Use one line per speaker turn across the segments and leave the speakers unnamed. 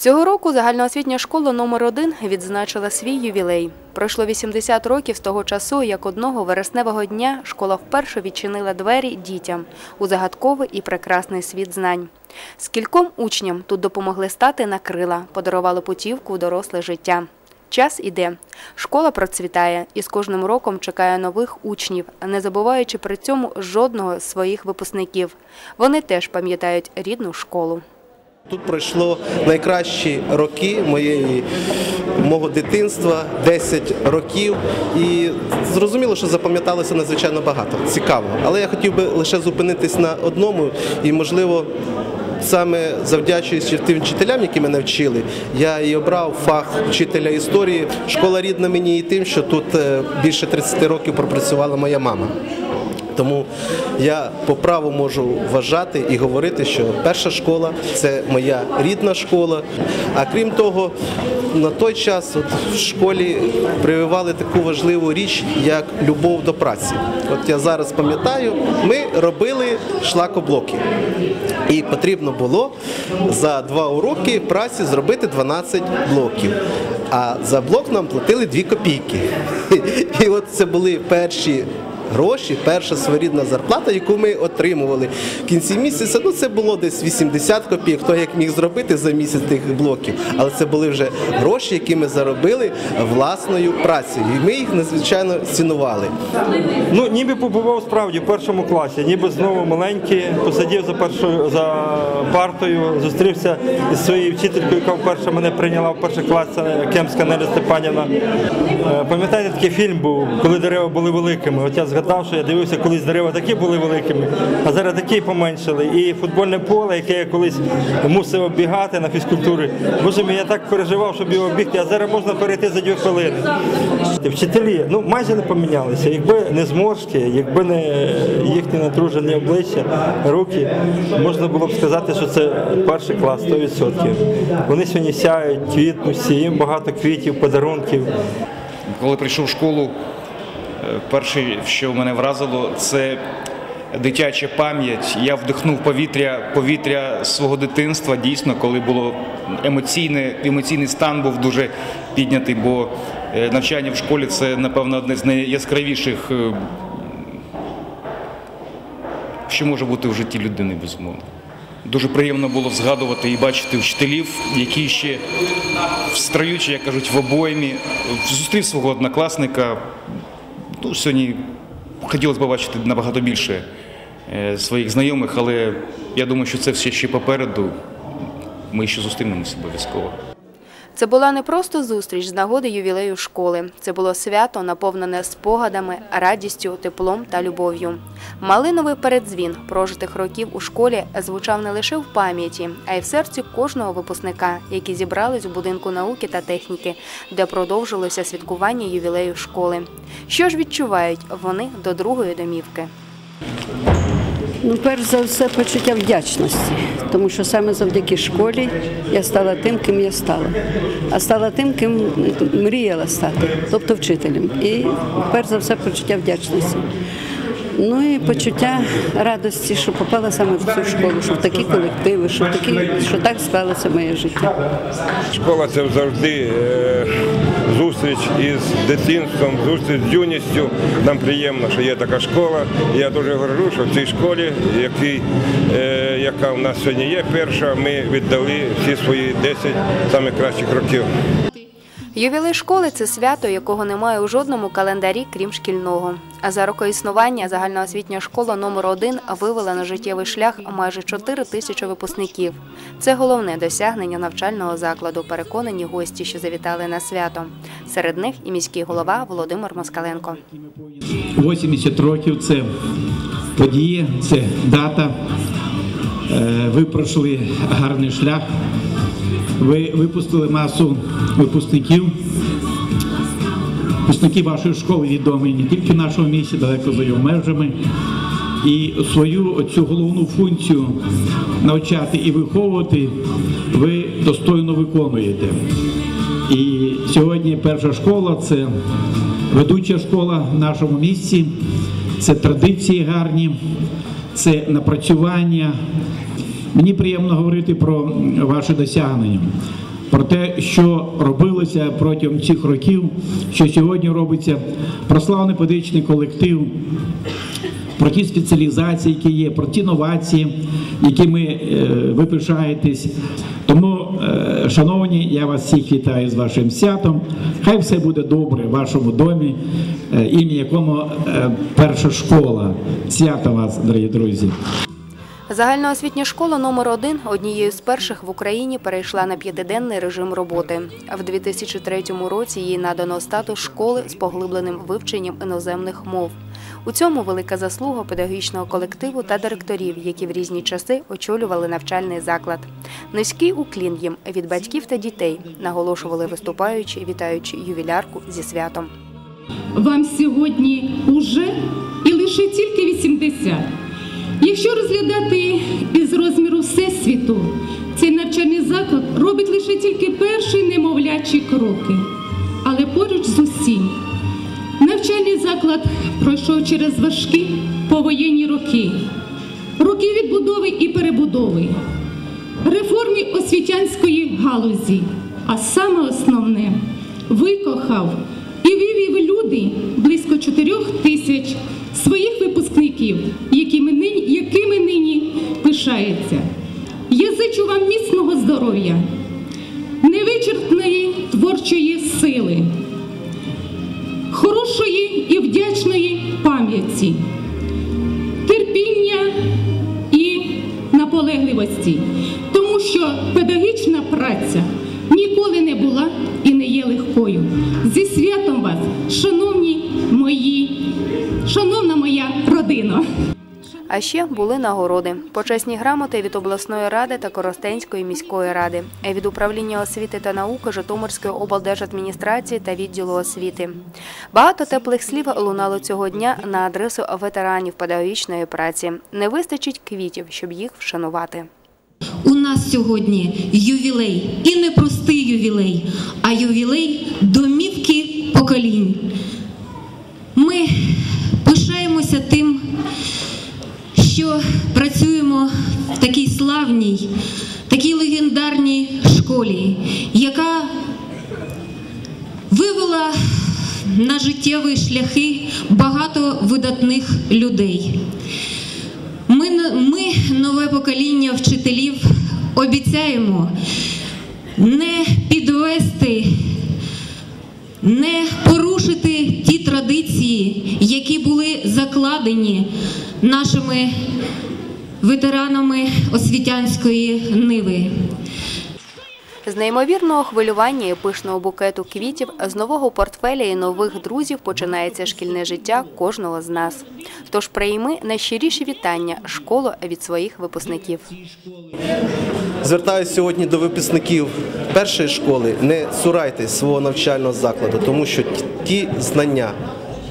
Цього року загальноосвітня школа номер 1 відзначила свій ювілей. Пройшло 80 років з того часу, як одного вересневого дня школа вперше відчинила двері дітям у загадковий і прекрасний світ знань. Скільком учням тут допомогли стати на крила, подарували путівку у доросле життя. Час іде. Школа процвітає і з кожним роком чекає нових учнів, не забуваючи при цьому жодного з своїх випускників. Вони теж пам'ятають рідну школу.
Тут пройшло найкращі роки моєї мого дитинства, 10 років, і зрозуміло, що запам'яталося надзвичайно багато. Цікаво. Але я хотів би лише зупинитись на одному, і можливо. Саме завдячуючи тим вчителям, які мене вчили, я і обрав фах вчителя історії. Школа рідна мені і тим, що тут е, більше 30 років пропрацювала моя мама. Тому я по праву можу вважати і говорити, що перша школа це моя рідна школа. А крім того, на той час от в школі прививали таку важливу річ, як любов до праці. От я зараз пам'ятаю, ми робили шлакоблоки. І потрібно було за два уроки праці зробити 12 блоків. А за блок нам платили 2 копійки. І от це були перші гроші, перша своєрідна зарплата, яку ми отримували в кінці місяця. Ну це було десь 80 копійок, хто як міг зробити за місяць тих блоків. Але це були вже гроші, які ми заробили власною працею. І ми їх надзвичайно цінували.
Ну, ніби побував справді в першому класі, ніби знову маленький, посидів за першою за партою, зустрівся із своєю вчителькою, яка вперше мене прийняла в перший клас, це Кемська Неля Степанівна. Е, Пам'ятаєте, такий фільм був, коли дерева були великими. От я згадав, що я дивився, колись дерева такі були великими, а зараз такі поменшили. І футбольне поле, яке я колись мусив оббігати на фізкультурі. Боже мій, я так переживав, щоб його оббігти, а зараз можна перейти за дві хвилини. Вчителі ну майже не помінялися. Якби не зморшки, якби не їхні натружені обличчя, руки, можна було б сказати, що це перший клас 100%. Вони сьогодні сяють, квітнуть, їм багато квітів, подарунків.
Коли прийшов в школу, перше, що мене вразило, це дитяча пам'ять. Я вдихнув повітря, повітря свого дитинства, дійсно, коли було емоційне, емоційний стан був дуже піднятий, бо е, навчання в школі це, напевно, одне з найяскравіших, е, що може бути в житті людини, безумовно. Дуже приємно було згадувати і бачити вчителів, які ще встаючи, як кажуть, в обоймі. Зустрів свого однокласника. Ну, сьогодні хотілося б бачити набагато більше е, своїх знайомих, але я думаю, що це все ще попереду. Ми ще зустрінемося обов'язково.
Це була не просто зустріч з нагоди ювілею школи. Це було свято, наповнене спогадами, радістю, теплом та любов'ю. Малиновий передзвін прожитих років у школі звучав не лише в пам'яті, а й в серці кожного випускника, які зібрались у будинку науки та техніки, де продовжилося святкування ювілею школи. Що ж відчувають вони до другої домівки?
Ну, перш за все, почуття вдячності, тому що саме завдяки школі я стала тим, ким я стала. А стала тим, ким мріяла стати, тобто вчителем. І перш за все почуття вдячності. Ну і почуття радості, що попала саме в цю школу, що в такі колективи, що, такі, що так склалося моє життя.
Школа це завжди е, зустріч із дитинством, зустріч з юністю. Нам приємно, що є така школа. Я дуже горжу, що в цій школі, який, е, яка в нас сьогодні є, перша, ми віддали всі свої 10 найкращих років.
Ювілей школи це свято, якого немає у жодному календарі, крім шкільного. А за роки існування загальноосвітня школа номер 1 вивела на життєвий шлях майже 4 тисячі випускників. Це головне досягнення навчального закладу. Переконані гості, що завітали на свято. Серед них і міський голова Володимир Москаленко.
80 років це подія, це дата. Е, Ви пройшли гарний шлях. Ви випустили масу випускників. Випускники вашої школи відомі не тільки в нашому місті, далеко за його межами. І свою цю головну функцію навчати і виховувати ви достойно виконуєте. І сьогодні перша школа це ведуча школа в нашому місті, це традиції гарні, це напрацювання Мені приємно говорити про ваші досягнення, про те, що робилося протягом цих років, що сьогодні робиться прославний педагогічний колектив, про ті спеціалізації, які є, про ті новації, якими е, ви пишаєтесь. Тому, е, шановні, я вас всіх вітаю з вашим святом. Хай все буде добре в вашому домі, е, ім'я якому е, перша школа. Свято вас, дорогі друзі.
Загальноосвітня школа номер 1 однією з перших в Україні перейшла на п'ятиденний режим роботи. В 2003 році їй надано статус школи з поглибленим вивченням іноземних мов. У цьому велика заслуга педагогічного колективу та директорів, які в різні часи очолювали навчальний заклад. Низький уклін їм від батьків та дітей, наголошували виступаючи, вітаючи ювілярку зі святом.
Вам сьогодні уже і лише тільки 80. Якщо розглядати із розміру Всесвіту, цей навчальний заклад робить лише тільки перші немовлячі кроки. Але поруч з усім навчальний заклад пройшов через важкі повоєнні роки, роки відбудови і перебудови, реформі освітянської галузі, а саме основне викохав і вивів люди близько 4 тисяч своїх випускників, здоров'я, невичерпної творчої сили, хорошої і вдячної пам'яті, терпіння і наполегливості, тому що педагогічна праця ніколи не була і не є легкою. Зі святом вас, шановні мої, шановна моя родина.
А ще були нагороди, почесні грамоти від обласної ради та Коростенської міської ради, від управління освіти та науки Житомирської облдержадміністрації та відділу освіти. Багато теплих слів лунало цього дня на адресу ветеранів педагогічної праці. Не вистачить квітів, щоб їх вшанувати.
У нас сьогодні ювілей, і не простий ювілей, а ювілей домівки поколінь. Ми пишаємося тим, що працюємо в такій славній, такій легендарній школі, яка вивела на життєві шляхи багато видатних людей. Ми, ми, нове покоління вчителів, обіцяємо не підвести, не порушити ті традиції, які були закладені нашими ветеранами освітянської ниви.
З неймовірного хвилювання і пишного букету квітів, з нового портфеля і нових друзів починається шкільне життя кожного з нас. Тож прийми найщиріші вітання школу від своїх випускників.
Звертаюся сьогодні до випускників першої школи. Не цурайтесь свого навчального закладу, тому що ті знання,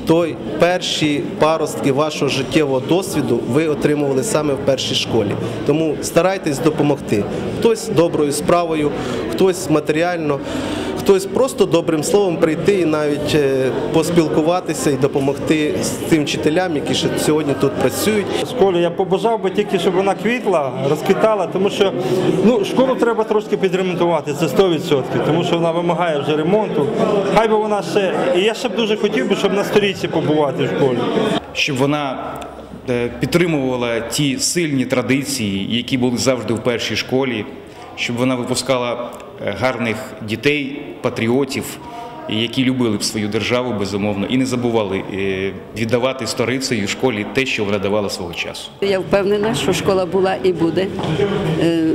той перші паростки вашого життєвого досвіду ви отримували саме в першій школі. Тому старайтесь допомогти. Хтось доброю справою, хтось матеріально, хтось просто добрим словом прийти і навіть е, поспілкуватися і допомогти з тим вчителям, які ще сьогодні тут працюють.
Школі я побажав би тільки, щоб вона квітла, розквітала, тому що ну, школу треба трошки підремонтувати, це 100%, тому що вона вимагає вже ремонту. Хай би вона ще. І я ще б дуже хотів би, щоб на сторічці побувати в школі.
щоб вона е, підтримувала ті сильні традиції, які були завжди в першій школі, щоб вона випускала гарних дітей, патріотів, які любили б свою державу безумовно і не забували е, віддавати сторицею школі те, що вона давала свого часу.
Я впевнена, що школа була і буде е,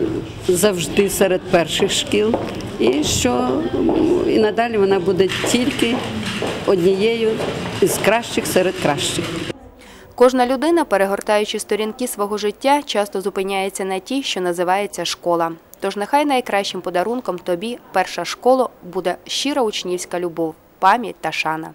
завжди серед перших шкіл, і що і надалі вона буде тільки однією із кращих серед кращих.
Кожна людина, перегортаючи сторінки свого життя, часто зупиняється на тій, що називається школа. Тож нехай найкращим подарунком тобі перша школа буде щира учнівська любов, пам'ять та шана.